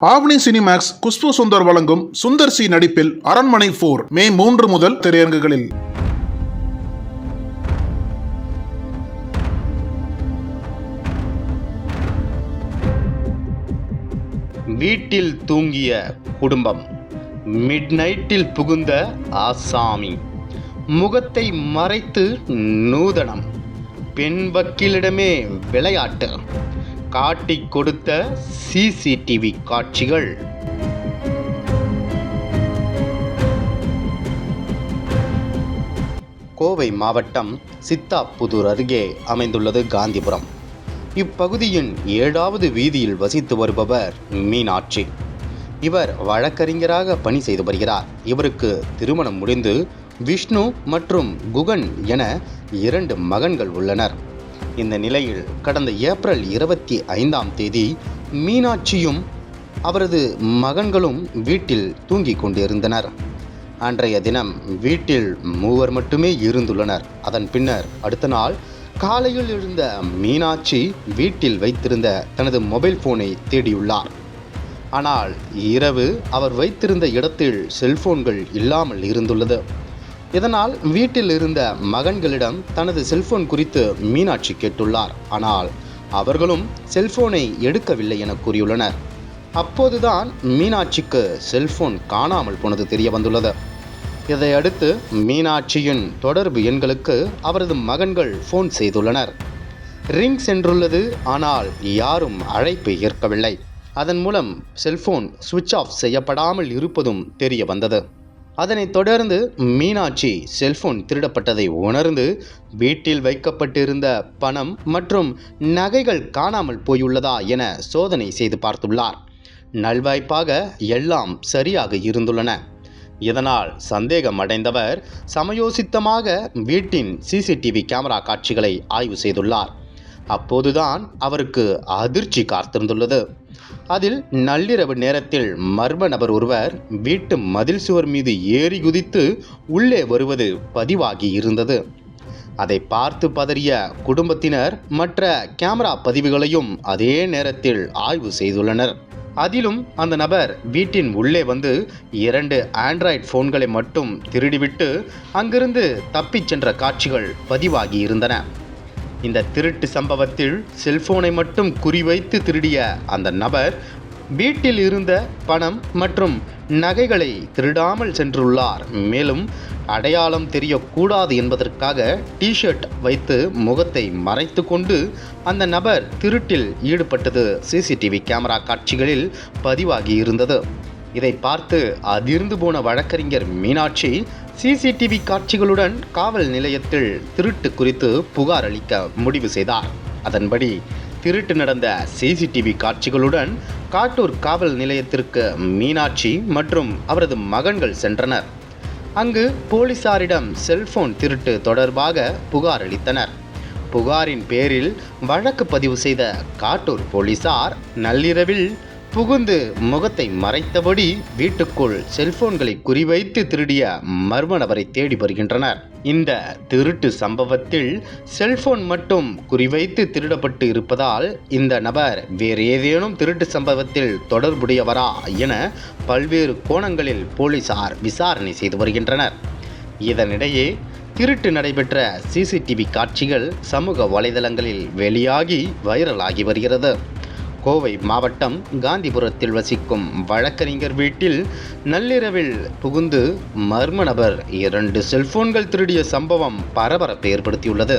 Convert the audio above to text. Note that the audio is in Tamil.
ஆவணி சினிமேக்ஸ் குஷ்பு சுந்தர் வழங்கும் சுந்தர் சி நடிப்பில் அரண்மனை போர் மே மூன்று முதல் திரையரங்குகளில். வீட்டில் தூங்கிய குடும்பம் மிட்நைட்டில் புகுந்த ஆசாமி முகத்தை மறைத்து நூதனம் பெண் வக்கீலிடமே விளையாட்டு. காட்டிக் கொடுத்த சிசிடிவி காட்சிகள். கோவை மாவட்டம் சித்தாப்புதூர் அருகே அமைந்துள்ளது காந்திபுரம். இப்பகுதியின் ஏழாவது வீதியில் வசித்து வருபவர் மீனாட்சி. இவர் வழக்கறிஞராக பணி செய்து வருகிறார். இவருக்கு திருமணம் முடிந்து விஷ்ணு மற்றும் குகன் என இரண்டு மகன்கள் உள்ளனர். இந்த நிலையில் கடந்த ஏப்ரல் இருபத்தி ஐந்தாம் தேதி மீனாட்சியும் அவரது மகன்களும் வீட்டில் தூங்கிக் கொண்டிருந்தனர். அன்றைய தினம் வீட்டில் மூவர் மட்டுமே இருந்துள்ளனர். அதன் பின்னர் அடுத்த நாள் காலையில் எழுந்த மீனாட்சி வீட்டில் வைத்திருந்த தனது மொபைல் போனை தேடியுள்ளார். ஆனால் இரவு அவர் வைத்திருந்த இடத்தில் செல்போன்கள் இல்லாமல் இருந்துள்ளது. இதனால் வீட்டில் இருந்த மகன்களிடம் தனது செல்போன் குறித்து மீனாட்சி கேட்டுள்ளார். ஆனால் அவர்களும் செல்போனை எடுக்கவில்லை என கூறியுள்ளனர். அப்போதுதான் மீனாட்சிக்கு செல்போன் காணாமல் போனது தெரிய வந்துள்ளது. இதையடுத்து மீனாட்சியின் தொடர்பு எண்களுக்கு அவரது மகன்கள் ஃபோன் செய்துள்ளனர். ரிங் சென்றுள்ளது ஆனால் யாரும் அழைப்பை ஏற்கவில்லை. அதன் மூலம் செல்போன் சுவிட்ச் ஆஃப் செய்யப்படாமல் இருப்பதும் தெரிய வந்தது. அதனைத் தொடர்ந்து மீனாட்சி செல்போன் திருடப்பட்டதை உணர்ந்து வீட்டில் வைக்கப்பட்டிருந்த பணம் மற்றும் நகைகள் காணாமல் போயுள்ளதா என சோதனை செய்து பார்த்துள்ளார். நல்வாய்ப்பாக எல்லாம் சரியாக இருந்துள்ளன. இதனால் சந்தேகம் அடைந்தவர் சமயோசித்தமாக வீட்டின் சிசிடிவி கேமரா காட்சிகளை ஆய்வு செய்துள்ளார். அப்போதுதான் அவருக்கு அதிர்ச்சி காத்திருந்துள்ளது. அதில் நள்ளிரவு நேரத்தில் மர்ம நபர் ஒருவர் வீட்டு மதில் சுவர் மீது ஏறி குதித்து உள்ளே வருவது பதிவாகி இருந்தது. அதை பார்த்து பதறிய குடும்பத்தினர் மற்ற கேமரா பதிவுகளையும் அதே நேரத்தில் ஆய்வு செய்துள்ளனர். அதிலும் அந்த நபர் வீட்டின் உள்ளே வந்து இரண்டு ஆண்ட்ராய்ட் போன்களை மட்டும் திருடிவிட்டு அங்கிருந்து தப்பிச் சென்ற காட்சிகள் பதிவாகி இருந்தன. இந்த திருட்டு சம்பவத்தில் செல்போனை மட்டும் குறிவைத்து திருடிய அந்த நபர் வீட்டில் இருந்த பணம் மற்றும் நகைகளை திருடாமல் சென்றுள்ளார். மேலும் அடையாளம் தெரியக்கூடாது என்பதற்காக டிஷர்ட் வைத்து முகத்தை மறைத்து கொண்டு அந்த நபர் திருட்டில் ஈடுபட்டது. சிசிடிவி கேமரா காட்சிகளில் பதிவாகி இருந்தது. இதை பார்த்து அதிர்ந்து போன வழக்கறிஞர் மீனாட்சி சிசிடிவி காட்சிகளுடன் காவல் நிலையத்தில் திருட்டு குறித்து புகார் அளிக்க முடிவு செய்தார். அதன்படி திருட்டு நடந்த சிசிடிவி காட்சிகளுடன் காட்டூர் காவல் நிலையத்திற்கு மீனாட்சி மற்றும் அவரது மகன்கள் சென்றனர். அங்கு போலீசாரிடம் செல்போன் திருட்டு தொடர்பாக புகார் அளித்தனர். புகாரின் பேரில் வழக்கு பதிவு செய்த காட்டூர் போலீசார் நள்ளிரவில் புகுந்து முகத்தை மறைத்தபடி வீட்டுக்குள் செல்போன்களை குறிவைத்து திருடிய மர்ம நபரை தேடி வருகின்றனர். இந்த திருட்டு சம்பவத்தில் செல்போன் மட்டும் குறிவைத்து திருடப்பட்டு இருப்பதால் இந்த நபர் வேறு ஏதேனும் திருட்டு சம்பவத்தில் தொடர்புடையவரா என பல்வேறு கோணங்களில் போலீசார் விசாரணை செய்து வருகின்றனர். இதனிடையே திருட்டு நடைபெற்ற சிசிடிவி காட்சிகள் சமூக வலைதளங்களில் வெளியாகி வைரலாகி வருகிறது. கோவை மாவட்டம் காந்திபுரத்தில் வசிக்கும் வழக்கறிஞர் வீட்டில் நள்ளிரவில் புகுந்து மர்ம நபர் இரண்டு செல்போன்கள் திருடிய சம்பவம் பரபரப்பை ஏற்படுத்தியுள்ளது.